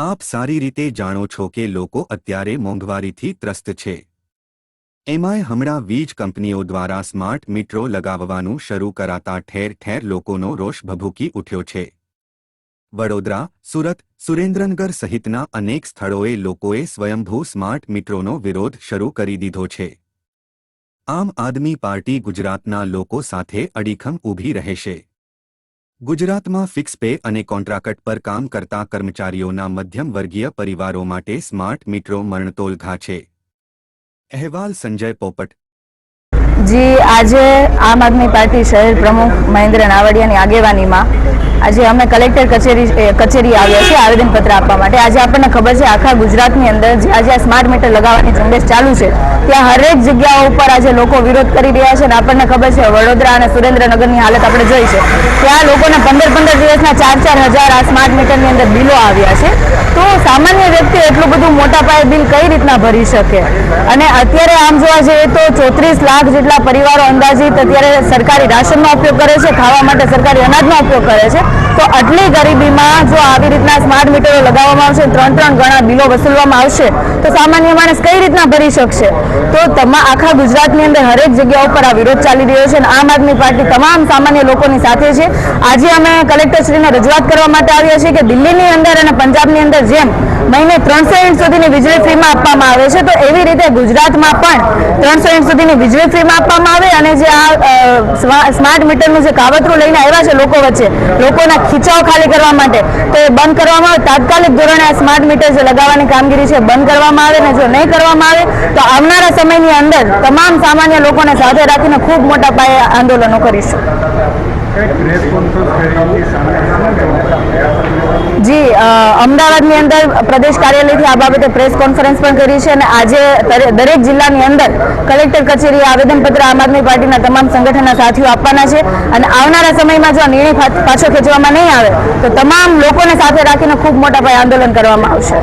આપ સારી રીતે જાણો છો કે લોકો અત્યારે મોંઘવારીથી ત્રસ્ત છે. એમાંય હમણાં વીજ કંપનીઓ દ્વારા સ્માર્ટ મીટરો લગાવવાનું શરૂ કરાતા ઠેર ઠેર લોકોનો રોષ ભભૂકી ઉઠ્યો છે. વડોદરા, સુરત, સુરેન્દ્રનગર સહિતના અનેક સ્થળોએ લોકોએ સ્વયંભૂ સ્માર્ટ મીટરોનો વિરોધ શરૂ કરી દીધો છે. આમ આદમી પાર્ટી ગુજરાતના લોકો સાથે અડીખમ ઊભી રહેશે. ગુજરાતમાં ફિક્સ પે અને કોન્ટ્રાક્ટ પર કામ કરતા કર્મચારીઓના મધ્યમ વર્ગીય પરિવારો માટે સ્માર્ટ મીટરો મરણતોલઘા છે. અહેવાલ સંજય પોપટ. જી, આજે આમ આદમી પાર્ટી શહેર પ્રમુખ મહેન્દ્ર નાવડિયાની આગેવાનીમાં આજે અમે કલેક્ટર કચેરી કચેરી આવ્યા છીએ આવેદનપત્ર આપવા માટે. આજે આપણને ખબર છે, આખા ગુજરાતની અંદર જ્યાં જ્યાં સ્માર્ટ મીટર લગાવવાની ઝુંબેશ ચાલુ છે ત્યાં હરેક જગ્યાઓ ઉપર આજે લોકો વિરોધ કરી રહ્યા છે અને આપણને ખબર છે વડોદરા અને સુરેન્દ્રનગરની હાલત આપણે જોઈ છે. ત્યાં લોકોને પંદર પંદર દિવસના ચાર ચાર હજાર આ સ્માર્ટ મીટરની અંદર બિલો આવ્યા છે. તો સામાન્ય વ્યક્તિ એટલું બધું મોટા પાયે બિલ કઈ રીતના ભરી શકે? અને અત્યારે આમ જોવા જઈએ તો ચોત્રીસ લાખ જેટલા પરિવારો અંદાજિત અત્યારે સરકારી રાશનનો ઉપયોગ કરે છે, ખાવા માટે સરકારી અનાજનો ઉપયોગ કરે છે. તો આટલી ગરીબીમાં જો આવી રીતના સ્માર્ટ મીટરો લગાવવામાં આવશે, ત્રણ ત્રણ ગણા બિલો વસૂલવામાં આવશે, તો સામાન્ય માણસ કઈ રીતના ભરી શકશે? તો તમા આખા ગુજરાતની અંદર હરેક જગ્યા ઉપર આ વિરોધ ચાલી રહ્યો છે અને આમ આદમી પાર્ટી તમામ સામાન્ય લોકોની સાથે છે. આજે અમે કલેક્ટરશ્રીને રજૂઆત કરવા માટે આવ્યા છીએ કે દિલ્હીની અંદર અને પંજાબની અંદર જેમ મહિને ત્રણસો યુનિટ સુધીની વીજળી ફ્રીમાં આપવામાં આવે છે. તો એવી રીતે ગુજરાતમાં પણ ત્રણસો યુનિટ સુધીની વીજળી ફ્રીમાં આપવામાં આવે અને જે આ સ્મા- સ્માર્ટ મીટરનું જે કાવતરું લઈને આવ્યા છે લોકો વચ્ચે, લોકોના ખીચાઓ ખાલી કરવા માટે, તો એ બંધ કરવામાં આવે. તાત્કાલિક ધોરણે આ સ્માર્ટ મીટર જે લગાવવાની કામગીરી છે બંધ કરવામાં આવે ને જો નહીં કરવામાં આવે, તો આવનારા સમયની અંદર તમામ સામાન્ય લોકોને સાથે રાખીને ખૂબ મોટા પાયે આંદોલનો કરીશું પ્રેસ કોન્ફરન્સ કરી સામે જી અમદાવાદની અંદર પ્રદેશ કાર્યાલયથી આ બાબતે પ્રેસ કોન્ફરન્સ પણ કરી છે અને આજે દરેક જિલ્લાની અંદર કલેક્ટર કચેરીએ આવેદનપત્ર આમ આદમી પાર્ટીના તમામ સંગઠનના સાથીઓ આપવાના છે અને આવનારા સમયમાં જો નિર્ણય પાછો ખેંચવામાં નહીં આવે તો તમામ લોકોને સાથે રાખીને ખૂબ મોટા પાયે આંદોલન કરવામાં આવશે.